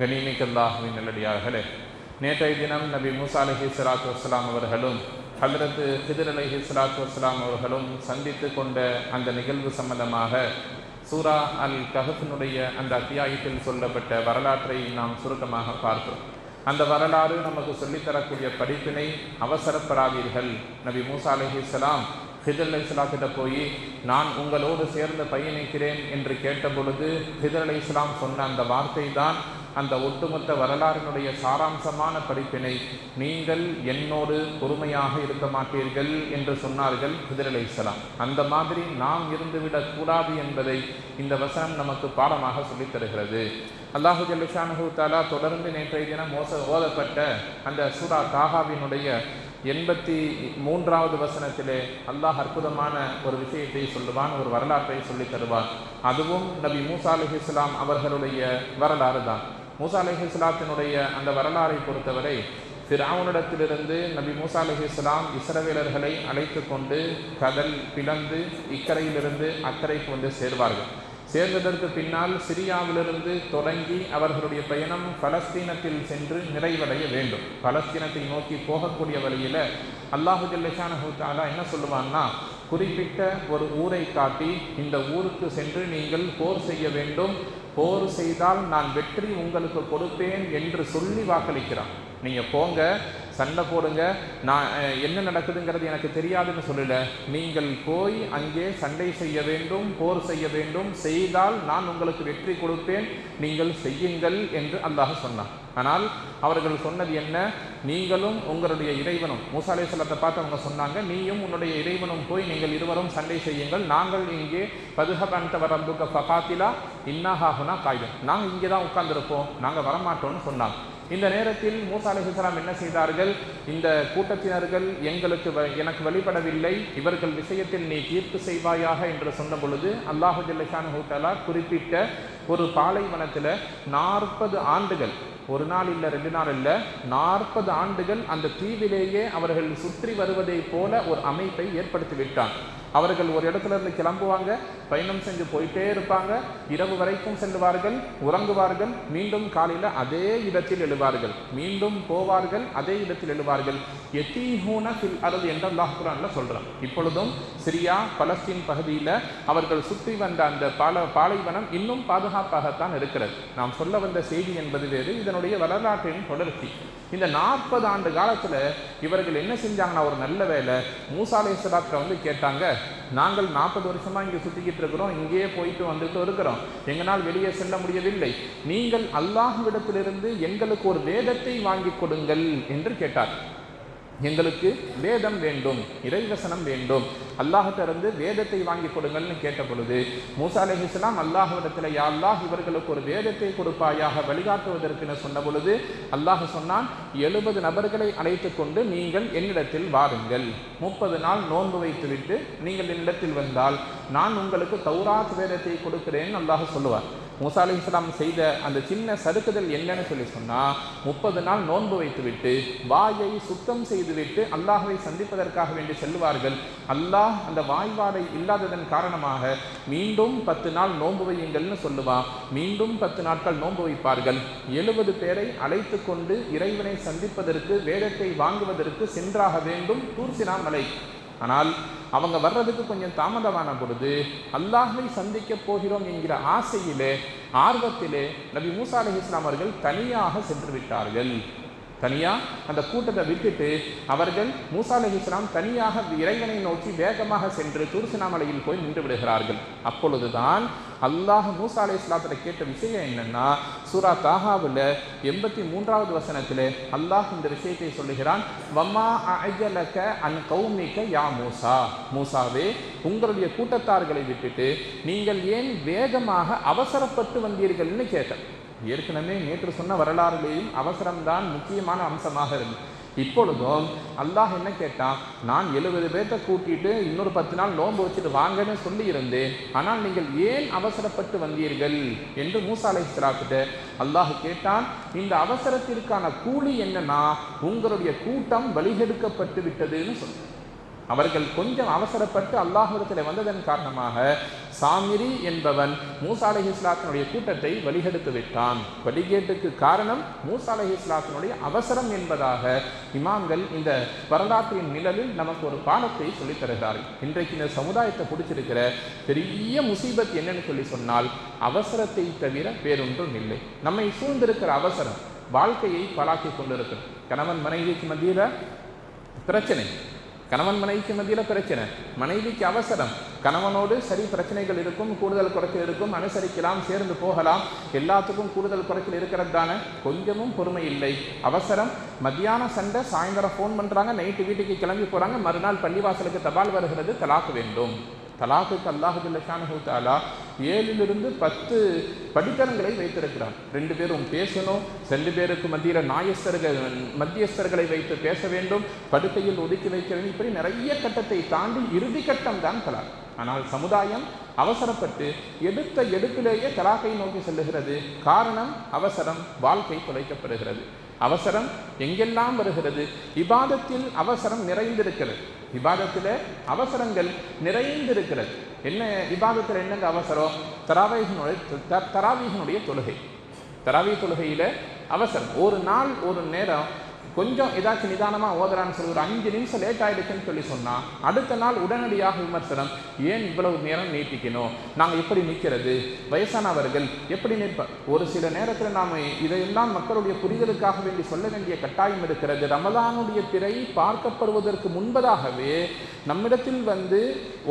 கனிமிக்கல்லாஹுவின் நல்லடியார்களே. நேற்றைய தினம் நபி மூசா அலஹி சலாத்து வஸ்லாம் அவர்களும் ஹலரத்து ஹிதர் அலஹி சலாத்து வஸ்லாம் அவர்களும் சந்தித்து கொண்ட அந்த நிகழ்வு சம்பந்தமாக சூரா அல் கஹத்தினுடைய அந்த அத்தியாயத்தில் சொல்லப்பட்ட வரலாற்றை நாம் சுருக்கமாக பார்த்தோம். அந்த வரலாறு நமக்கு சொல்லித்தரக்கூடிய படிப்பினை அவசரப்படாதீர்கள். நபி மூசா அலஹிஸ்லாம் ஹிதர் அலை போய் நான் உங்களோடு சேர்ந்து பயணிக்கிறேன் என்று கேட்ட பொழுது ஹிதர் அலி இஸ்லாம் சொன்ன அந்த வார்த்தை தான் அந்த ஒட்டுமொத்த வரலாறினுடைய சாராம்சமான படிப்பினை நீங்கள் என்னோடு பொறுமையாக இருக்க மாட்டீர்கள் என்று சொன்னார்கள் குதிரலை அலை இஸ்லாம் அந்த மாதிரி நாம் இருந்துவிடக் கூடாது என்பதை இந்த வசனம் நமக்கு பாடமாக சொல்லித் தருகிறது. அல்லாஹு ஜல்லுஷானு தாலா தொடர்ந்து நேற்றைய தினம் மோச ஓதப்பட்ட அந்த சூரா தாகாவினுடைய எண்பத்தி மூன்றாவது வசனத்திலே அல்லாஹ் அற்புதமான ஒரு விஷயத்தை சொல்லுவான் ஒரு வரலாற்றை சொல்லித் தருவான். அதுவும் நபி மூசா அலி இஸ்லாம் அவர்களுடைய வரலாறு தான். மூசா அலஹி இஸ்லாத்தினுடைய அந்த வரலாறை பொறுத்தவரை ஃபிரவுனிடத்திலிருந்து நபி மூசா அலஹி இஸ்லாம் இஸ்ரவேலர்களை அழைத்து கொண்டு கடல் பிளந்து இக்கரையிலிருந்து அக்கறைக்கு வந்து சேர்வார்கள். சேர்ந்ததற்கு பின்னால் சிரியாவிலிருந்து தொடங்கி அவர்களுடைய பயணம் பலஸ்தீனத்தில் சென்று நிறைவடைய வேண்டும். பலஸ்தீனத்தை நோக்கி போகக்கூடிய வழியில் அல்லாஹு ஜல்லஷானஹூத்தாலா என்ன சொல்லுவான்னா குறிப்பிட்ட ஒரு ஊரை காட்டி இந்த ஊருக்கு சென்று நீங்கள் போர் செய்ய வேண்டும் போர் செய்தால் நான் வெற்றி உங்களுக்கு கொடுப்பேன் என்று சொல்லி வாக்களிக்கிறான். நீங்கள் போங்க சண்டை போடுங்க. நான் என்ன நடக்குதுங்கிறது எனக்கு தெரியாதுன்னு சொல்லல. நீங்கள் போய் அங்கே சண்டை செய்ய வேண்டும் போர் செய்ய வேண்டும். செய்தால் நான் உங்களுக்கு வெற்றி கொடுப்பேன். நீங்கள் செய்யுங்கள் என்று அல்லாஹ் சொன்னான். ஆனால் அவர்கள் சொன்னது என்ன? நீங்களும் உங்களுடைய இறைவனும் மூசாலே சொல்லத்தை பார்த்து அவங்க சொன்னாங்க நீயும் உன்னுடைய இறைவனும் போய் நீங்கள் இருவரும் சண்டை செய்யுங்கள். நாங்கள் இங்கே பதுகபந்த வரம்புக ஃபகாத்திலா இன்னாஹாகுனா காய்தம் நாங்கள் இங்கே தான் உட்கார்ந்துருப்போம். நாங்கள் வரமாட்டோம்னு சொன்னாங்க. இந்த நேரத்தில் மூசா அலிஹலாம் என்ன செய்தார்கள்? இந்த கூட்டத்தினர்கள் எங்களுக்கு எனக்கு வழிபடவில்லை இவர்கள் விஷயத்தில் நீ தீர்ப்பு செய்வாயாக என்று சொன்ன பொழுது அல்லாஹு ஜல்லஷான் ஹூட்டலா குறிப்பிட்ட ஒரு பாலைவனத்தில் நாற்பது ஆண்டுகள் ஒரு நாள் இல்லை ரெண்டு நாள் இல்லை நாற்பது ஆண்டுகள் அந்த தீவிலேயே அவர்கள் சுற்றி வருவதை போல ஒரு அமைப்பை ஏற்படுத்தி விட்டான். அவர்கள் ஒரு இடத்துல இருந்து கிளம்புவாங்க பயணம் செஞ்சு போயிட்டே இருப்பாங்க இரவு வரைக்கும் செல்லுவார்கள் உறங்குவார்கள் மீண்டும் காலையில் அதே இடத்தில் எழுவார்கள் மீண்டும் போவார்கள் அதே இடத்தில் எழுவார்கள். எத்தீஹூன ஃபில் அருள் என்ற அல்லாஹ் சொல்கிறோம் இப்பொழுதும் சிரியா பலஸ்தீன் பகுதியில் அவர்கள் சுற்றி வந்த அந்த பால பாலைவனம் இன்னும் பாதுகாப்பாகத்தான் இருக்கிறது. நாம் சொல்ல வந்த செய்தி என்பது வேறு இதனுடைய வரலாற்றின் தொடர்ச்சி. இந்த நாற்பது ஆண்டு காலத்தில் இவர்கள் என்ன செஞ்சாங்கன்னா ஒரு நல்ல வேலை. மூசாலை சலாத்தை வந்து கேட்டாங்க நாங்கள் நாற்பது வருஷமாக இங்கே சுற்றிக்கிட்டு இருக்கிறோம் இங்கேயே போயிட்டு வந்துட்டு இருக்கிறோம். எங்களால் வெளியே செல்ல முடியவில்லை. நீங்கள் அல்லாஹ்விடத்திலிருந்து எங்களுக்கு ஒரு வேதத்தை வாங்கி கொடுங்கள் என்று கேட்டார். எங்களுக்கு வேதம் வேண்டும் இறைவசனம் வேண்டும். அல்லாஹிட்டிருந்து வேதத்தை வாங்கி கொடுங்கள்னு கேட்ட பொழுது மூசா அலஹிஸ்லாம் அல்லாஹுவிடத்தில் யா அல்லாஹ் இவர்களுக்கு ஒரு வேதத்தை கொடுப்பாயாக வழிகாட்டுவதற்குன்னு சொன்ன பொழுது அல்லாஹ் சொன்னான் எழுபது நபர்களை அழைத்து கொண்டு நீங்கள் என்னிடத்தில் வாருங்கள். முப்பது நாள் நோன்பு வைத்துவிட்டு நீங்கள் என்னிடத்தில் வந்தால் நான் உங்களுக்கு தௌராத் வேதத்தை கொடுக்கிறேன் அல்லாஹ் சொல்லுவார். மூசா அலி இஸ்லாம் செய்த அந்த சின்ன சறுக்குதல் என்னன்னு சொல்லி சொன்னால் முப்பது நாள் நோன்பு வைத்துவிட்டு வாயை சுத்தம் செய்துவிட்டு அல்லாஹை சந்திப்பதற்காக வேண்டி செல்வார்கள் அல்லாஹ் அந்த வாய்வாடை இல்லாததன் காரணமாக மீண்டும் பத்து நாள் நோன்பு வையுங்கள்னு சொல்லுவான். மீண்டும் பத்து நாட்கள் நோன்பு வைப்பார்கள். எழுபது பேரை அழைத்து கொண்டு இறைவனை சந்திப்பதற்கு வேதத்தை வாங்குவதற்கு சென்றாக வேண்டும் தூர்சினா மலை. ஆனால் அவங்க வர்றதுக்கு கொஞ்சம் தாமதமான பொழுது அல்லாஹை சந்திக்க போகிறோம் என்கிற ஆசையிலே ஆர்வத்திலே நபி மூசா அலி இஸ்லாம் அவர்கள் தனியாக சென்று விட்டார்கள். தனியாக அந்த கூட்டத்தை விட்டுட்டு அவர்கள் மூசா அலி இஸ்லாம் தனியாக இறைவனை நோக்கி வேகமாக சென்று துருசினாமலையில் போய் நின்று விடுகிறார்கள். அப்பொழுதுதான் அல்லாஹ் மூசா அலி இஸ்லாத்தில் கேட்ட விஷயம் என்னன்னா சூரா தாகாவில் எண்பத்தி மூன்றாவது வசனத்தில் அல்லாஹ் இந்த விஷயத்தை சொல்லுகிறான் வம்மா அஜலக அன் கௌமிக்க யா மூசா. மூசாவே உங்களுடைய கூட்டத்தார்களை விட்டுட்டு நீங்கள் ஏன் வேகமாக அவசரப்பட்டு வந்தீர்கள்னு கேட்டேன். ஏற்கனவே நேற்று சொன்ன வரலாறுலேயும் அவசரம்தான் முக்கியமான அம்சமாக இருந்தது. இப்பொழுதும் அல்லாஹ் என்ன கேட்டான் நான் எழுபது பேர்த்த கூட்டிட்டு இன்னொரு பத்து நாள் நோன்பு வச்சுட்டு வாங்கன்னு சொல்லி இருந்தேன் ஆனால் நீங்கள் ஏன் அவசரப்பட்டு வந்தீர்கள்? என்று மூசா அலை அல்லாஹ் கேட்டான் இந்த அவசரத்திற்கான கூலி என்னன்னா உங்களுடைய கூட்டம் வழிகெடுக்கப்பட்டு விட்டதுன்னு சொன்னேன். அவர்கள் கொஞ்சம் அவசரப்பட்டு அல்லாஹ்விடத்தில் வந்ததன் காரணமாக சாமிரி என்பவன் மூசா அலஹி இஸ்லாத்தினுடைய கூட்டத்தை வழிகெடுத்து விட்டான். வழிகேட்டுக்கு காரணம் மூசா அலஹி இஸ்லாத்தினுடைய அவசரம் என்பதாக இமாம்கள் இந்த வரலாற்றின் நிழலில் நமக்கு ஒரு பாடத்தை சொல்லித் தருகிறார்கள். இன்றைக்கு இந்த சமுதாயத்தை பிடிச்சிருக்கிற பெரிய முசீபத் என்னன்னு சொல்லி சொன்னால் அவசரத்தை தவிர வேறொன்றும் இல்லை. நம்மை சூழ்ந்திருக்கிற அவசரம் வாழ்க்கையை பலாக்கி கொண்டிருக்கிறோம் கணவன் மனைவிக்கு மத்தியில் பிரச்சனை. கணவன் மனைவிக்கு மத்தியில் பிரச்சனை. மனைவிக்கு அவசரம். கணவனோடு சரி பிரச்சனைகள் இருக்கும் கூடுதல் குறைச்சல் இருக்கும் அனுசரிக்கலாம் சேர்ந்து போகலாம். எல்லாத்துக்கும் கூடுதல் குறைச்சல் இருக்கிறது தானே கொஞ்சமும் பொறுமை இல்லை. அவசரம். மத்தியான சண்டை சாயந்தரம் ஃபோன் பண்ணுறாங்க நைட்டு வீட்டுக்கு கிளம்பி போகிறாங்க மறுநாள் பள்ளிவாசலுக்கு தபால் வருகிறது தலாக்கு வேண்டும். தலாக்குக்கு அல்லாஹுல்லஷானு தாலா ஏழிலிருந்து பத்து படித்தரங்களை வைத்திருக்கிறான். ரெண்டு பேரும் பேசணும் ரெண்டு பேருக்கு மத்தியில் நாயஸ்தர்கள் மத்தியஸ்தர்களை வைத்து பேச வேண்டும் படுக்கையில் ஒதுக்கி வைக்க வேண்டும். இப்படி நிறைய கட்டத்தை தாண்டி இறுதி கட்டம் தான் தலாக். ஆனால் சமுதாயம் அவசரப்பட்டு எடுத்த எடுப்பிலேயே தலாக்கை நோக்கி செல்லுகிறது. காரணம் அவசரம் வாழ்க்கை குலைக்கப்படுகிறது அவசரம் எங்கெல்லாம் வருகிறது? இபாதத்தில் அவசரம் நிறைந்திருக்கிறது. இபாதத்தில் அவசரங்கள் நிறைந்திருக்கிறது. என்ன இபாதத்தில் என்னங்க அவசரம்? தராவீகனுடைய தராவீகனுடைய தொழுகை. தராவி தொழுகையில் அவசரம். ஒரு நாள் ஒரு நேரம் கொஞ்சம் ஏதாச்சும் நிதானமாக ஓதுறான்னு சொல்லி ஒரு அஞ்சு நிமிஷம் லேட் ஆகிடுச்சுன்னு சொல்லி சொன்னால் அடுத்த நாள் உடனடியாக விமர்சனம் ஏன் இவ்வளவு நேரம் நீட்டிக்கணும்? நாங்கள் எப்படி நிற்கிறது வயசானவர்கள் எப்படி நிற்ப ஒரு சில நேரத்தில் நாம் இதையெல்லாம் மக்களுடைய புரிதலுக்காக வேண்டி சொல்ல வேண்டிய கட்டாயம் இருக்கிறது. ரமதானுடைய திரை பார்க்கப்படுவதற்கு முன்பதாகவே நம்மிடத்தில் வந்து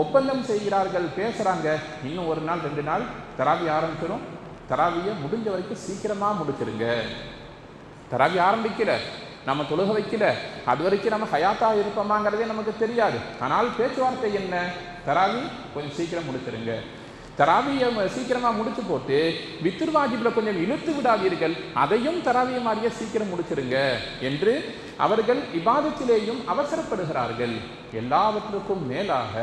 ஒப்பந்தம் செய்கிறார்கள் பேசுகிறாங்க இன்னும் ஒரு நாள் ரெண்டு நாள் தராவி ஆரம்பிச்சிடும் தராவியை முடிஞ்ச வரைக்கும் சீக்கிரமாக முடிச்சிருங்க. தராவி ஆரம்பிக்கல நம்ம தொழுக வைக்கல அது வரைக்கும் நம்ம ஹயாத்தா இருப்போமாங்கிறதே நமக்கு தெரியாது. ஆனால் பேச்சுவார்த்தை என்ன? தராவி கொஞ்சம் சீக்கிரம் முடிச்சிருங்க. தராவியை சீக்கிரமாக முடிச்சு போட்டு வித்துர் கொஞ்சம் இழுத்து விடாதீர்கள். அதையும் தராவிய மாதிரியே சீக்கிரம் முடிச்சிருங்க என்று அவர்கள் இபாதத்திலேயும் அவசரப்படுகிறார்கள். எல்லாவற்றுக்கும் மேலாக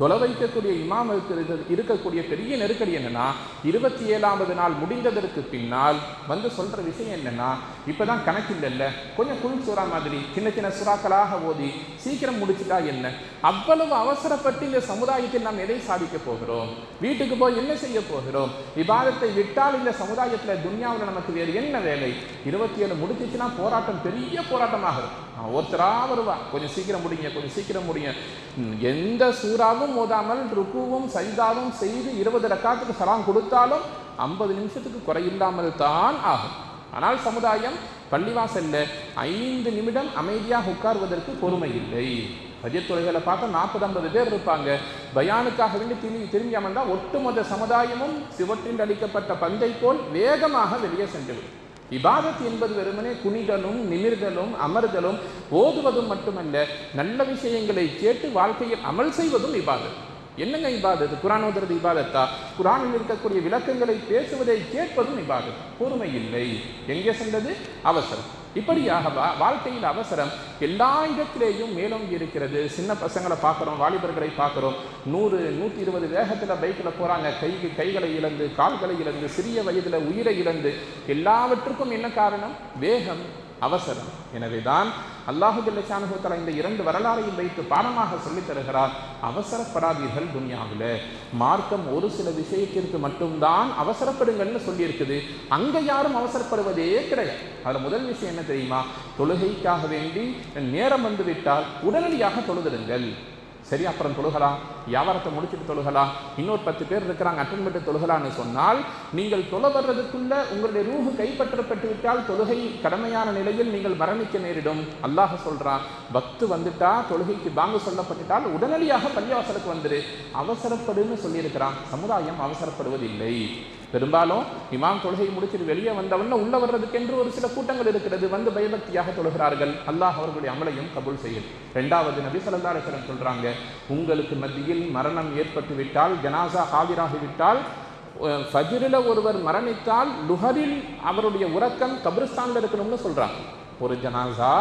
தொலை வைக்கக்கூடிய இமாமுக்கு இருக்கக்கூடிய பெரிய நெருக்கடி என்னன்னா இருபத்தி ஏழாவது நாள் முடிந்ததற்கு பின்னால் வந்து சொல்ற விஷயம் என்னன்னா இப்பதான் கணக்கு இல்லைல்ல கொஞ்சம் குழு சூறா மாதிரி சின்ன சின்ன சுறாக்களாக ஓதி சீக்கிரம் முடிச்சுட்டா என்ன? அவ்வளவு அவசரப்பட்டு இந்த சமுதாயத்தில் நாம் எதை சாதிக்க போகிறோம்? வீட்டுக்கு போய் என்ன செய்ய போகிறோம்? விவாதத்தை விட்டால் இந்த சமுதாயத்தில் துன்யாவில் நமக்கு வேறு என்ன வேலை? இருபத்தி ஏழு முடிச்சிச்சுன்னா போராட்டம் பெரிய போராட்டமாக இருக்கும். அவன் ஒருத்தரா கொஞ்சம் சீக்கிரம் முடிங்க கொஞ்சம் சீக்கிரம் முடிங்க. எந்த சூறாவும் மோதாமல் ருக்குவும் சைதாவும் செய்து இருபது ரக்காத்துக்கு சலாம் கொடுத்தாலும் ஐம்பது நிமிஷத்துக்கு குறையில்லாமல் தான் ஆகும். ஆனால் சமுதாயம் பள்ளிவாசல்ல ஐந்து நிமிடம் அமைதியாக உட்கார்வதற்கு பொறுமை இல்லை. பஜ்ஜத் தொலைகளை பார்த்தா நாற்பது ஐம்பது பேர் இருப்பாங்க. பயானுக்காக வேண்டி திரும்பி திரும்பி அமர்ந்தால் ஒட்டுமொத்த சமுதாயமும் சிவற்றில் அளிக்கப்பட்ட பந்தை போல் வேகமாக வெளியே சென்றுவிடும். இபாதத் என்பது வெறுமனே குனிதலும் நிமிர்தலும் அமர்தலும் ஓதுவதும் மட்டுமல்ல நல்ல விஷயங்களை கேட்டு வாழ்க்கையில் அமல் செய்வதும் இபாதத். என்னங்க இபாதத்? குரான் ஓதுறது இபாதத்தா? குரானில் இருக்கக்கூடிய விளக்கங்களை பேசுவதை கேட்பதும் இபாதத். பொறுமை இல்லை. எங்கே சென்றது? அவசரம். இப்படியாக வா- வாழ்க்கையில் அவசரம் எல்லா இடத்திலேயும் மேலோங்கி இருக்கிறது. சின்ன பசங்களை பார்க்குறோம் வாலிபர்களை பார்க்குறோம். நூறு நூற்றி இருபது வேகத்தில் பைக்கில் போகிறாங்க கைக்கு கைகளை இழந்து கால்களை இழந்து சிறிய வயதில் உயிரை இழந்து எல்லாவற்றுக்கும் என்ன காரணம்? வேகம். அவசரம். எனவேதான் அல்லாஹு ஜல்லஷானுகத்தலா இந்த இரண்டு வரலாறையும் வைத்து பாடமாக சொல்லித் தருகிறார். அவசரப்படாதீர்கள் துன்யாவில். மார்க்கம் ஒரு சில விஷயத்திற்கு மட்டும்தான் அவசரப்படுங்கள்னு சொல்லியிருக்குது. அங்கே யாரும் அவசரப்படுவதே கிடையாது. அதில் முதல் விஷயம் என்ன தெரியுமா? தொழுகைக்காக வேண்டி நேரம் வந்துவிட்டால் உடனடியாக தொழுதிடுங்கள். சரி அப்புறம் தொழுகலாம். வியாபாரத்தை முடிச்சுட்டு தொழுகலாம். இன்னொரு பத்து பேர் இருக்கிறாங்க அட்டன் பண்ணிட்டு தொழுகலான்னு சொன்னால் நீங்கள் தொலை வர்றதுக்குள்ள உங்களுடைய ரூஹு கைப்பற்றப்பட்டு விட்டால் தொழுகை கடமையான நிலையில் நீங்கள் மரணிக்க நேரிடும். அல்லாஹ் சொல்கிறான் பக்து வந்துட்டா தொழுகைக்கு பாங்கு சொல்லப்பட்டுட்டால் உடனடியாக பள்ளிவாசலுக்கு வந்துரு. அவசரப்படுன்னு சொல்லியிருக்கிறான். சமுதாயம் அவசரப்படுவதில்லை. பெரும்பாலும் இமாம் தொழுகை முடிச்சிட்டு வெளியே வந்தவன உள்ள வர்றதுக்கென்று ஒரு சில கூட்டங்கள் இருக்கிறது. வந்து பயபக்தியாக தொழுகிறார்கள். அல்லாஹ் அவர்களுடைய அமலையும் கபூல் செய்யும். ரெண்டாவது நபி ஸல்லல்லாஹு சொல்கிறாங்க உங்களுக்கு மத்தியில் மரணம் ஏற்பட்டு விட்டால் ஜனாசா ஆஜராகி ஃபஜிரில் ஒருவர் மரணித்தால் லுஹரில் அவருடைய உறக்கம் கபிரிஸ்தானில் இருக்கணும்னு சொல்கிறாங்க ஒரு ஜனாசா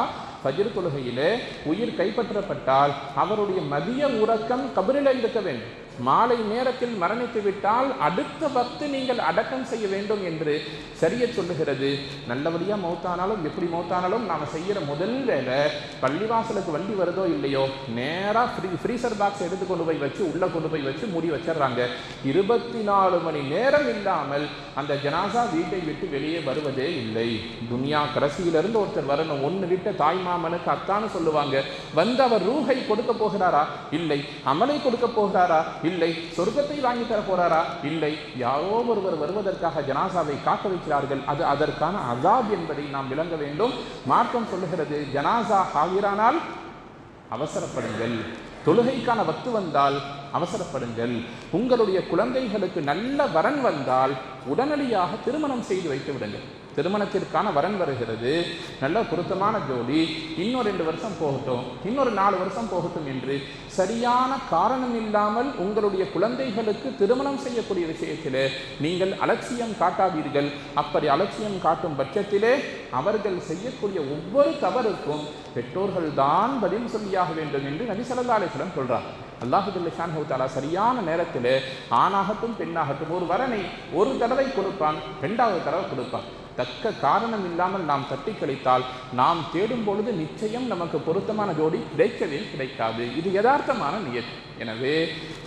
ஃபஜிர் தொழுகையிலே உயிர் கைப்பற்றப்பட்டால் அவருடைய மதிய உறக்கம் கபரில இருக்க வேண்டும். மாலை நேரத்தில் மரணித்து விட்டால் அடுத்த பக்து நீங்கள் அடக்கம் செய்ய வேண்டும் என்று சரிய சொல்லுகிறது. நல்லபடியா மௌத்தானாலும் எப்படி மௌத்தானாலும் நாம செய்யற முதல் வேலை பள்ளிவாசலுக்கு வண்டி வருதோ இல்லையோ நேரா ஃப்ரீ ஃப்ரீசர் பாக்ஸ் எடுத்து கொண்டு போய் வச்சு உள்ள கொண்டு போய் வச்சு மூடி வச்சிடுறாங்க. இருபத்தி நாலு மணி நேரம் இல்லாமல் அந்த ஜனாசா வீட்டை விட்டு வெளியே வருவதே இல்லை. துனியா கடைசியிலிருந்து ஒருத்தர் வரணும். ஒன்று விட்ட தாய் மாமனுக்கு அத்தான்னு சொல்லுவாங்க. வந்து அவர் ரூஹை கொடுக்க போகிறாரா? இல்லை. அமலை கொடுக்க போகிறாரா? இல்லை. சொர்க்கத்தை வாங்கி தர போறாரா? இல்லை. யாரோ ஒருவர் வருவதற்காக ஜனாசாவை காக்க வைக்கிறார்கள். அது அதற்கான அசாப் என்பதை நாம் விளங்க வேண்டும். மார்க்கம் சொல்லுகிறது ஜனாசா ஆகிறானால் அவசரப்படுங்கள். தொழுகைக்கான வத்து வந்தால் அவசரப்படுங்கள். உங்களுடைய குழந்தைகளுக்கு நல்ல வரன் வந்தால் உடனடியாக திருமணம் செய்து வைத்து விடுங்கள். திருமணத்திற்கான வரன் வருகிறது. நல்ல பொருத்தமான ஜோடி இன்னும் ரெண்டு வருஷம் போகட்டும். இன்னொரு நாலு வருஷம் போகட்டும் என்று சரியான காரணம் இல்லாமல் உங்களுடைய குழந்தைகளுக்கு திருமணம் செய்யக்கூடிய விஷயத்தில் நீங்கள் அலட்சியம் காட்டாதீர்கள். அப்படி அலட்சியம் காட்டும் பட்சத்திலே அவர்கள் செய்யக்கூடிய ஒவ்வொரு தவறுக்கும் பெற்றோர்கள் தான் பதில் சொல்லியாக வேண்டும் என்று நபி ஸல்லல்லாஹு சொல்கிறார் சொல்றார் அல்லாஹுல்ல தாலா சரியான நேரத்தில் ஆணாகட்டும் பெண்ணாகட்டும் ஒரு வரனை ஒரு தடவை கொடுப்பான் ரெண்டாவது தடவை கொடுப்பான். தக்க காரணம் இல்லாமல் நாம் தட்டி கழித்தால் நாம் தேடும் பொழுது நிச்சயம் நமக்கு பொருத்தமான ஜோடி கிடைக்கவே கிடைக்காது. இது யதார்த்தமான நியதி எனவே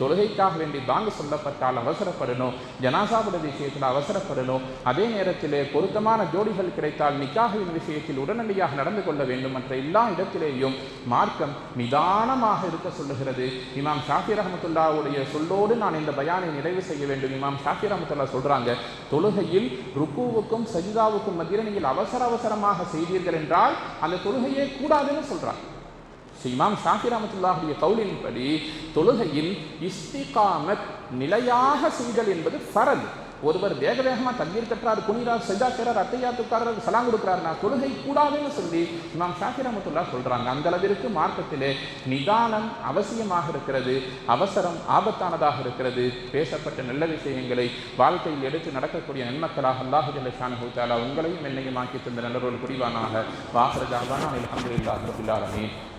தொழுகைக்காக வேண்டி பாங்கு சொல்லப்பட்டால் அவசரப்படணும் ஜனாசாவுடைய விஷயத்தில் அவசரப்படணும். அதே நேரத்திலே பொருத்தமான ஜோடிகள் கிடைத்தால் நிக்காகவின் விஷயத்தில் உடனடியாக நடந்து கொள்ள வேண்டும் மற்ற எல்லா இடத்திலேயும் மார்க்கம் நிதானமாக இருக்க சொல்லுகிறது. இமாம் ஷாஃபி ரஹமத்துல்லாவுடைய சொல்லோடு நான் இந்த பயானை நிறைவு செய்ய வேண்டும். இமாம் ஷாஃபி ரஹமத்துல்லா சொல்கிறாங்க தொழுகையில் ருக்குவுக்கும் சஜிதாவுக்கும் மத்தியில் நீங்கள் அவசர அவசரமாக செய்தீர்கள் என்றால் அந்த தொழுகையே கூடாதுன்னு சொல்கிறாங்க இமாம் ஷாஃபி ரஹமத்துல்லாஹுடைய கவுலின்படி தொழுகையில் இஸ்திகாமத் நிலையாக செய்தல் என்பது ஃபரல் ஒருவர் வேக வேகமாக தண்ணீர் கட்டுறார் குனிறார் செஜா செய்கிறார் அத்தையா துக்காரர் சலாம் கொடுக்குறாருனா தொழுகை கூடாதுன்னு சொல்லி இமாம் ஷாஃபி ரஹமத்துல்லா சொல்கிறாங்க அந்த அளவிற்கு மார்க்கத்திலே நிதானம் அவசியமாக இருக்கிறது அவசரம் ஆபத்தானதாக இருக்கிறது. பேசப்பட்ட நல்ல விஷயங்களை வாழ்க்கையில் எடுத்து நடக்கக்கூடிய நன்மக்களாக அல்லாஹு ஜல்ல ஷானஹு உங்களையும் என்னையும் ஆக்கி தந்த நல்லொரு புரிவானாக. வாசரஜாதான் அல்ஹம்துலில்லாஹி ரபில்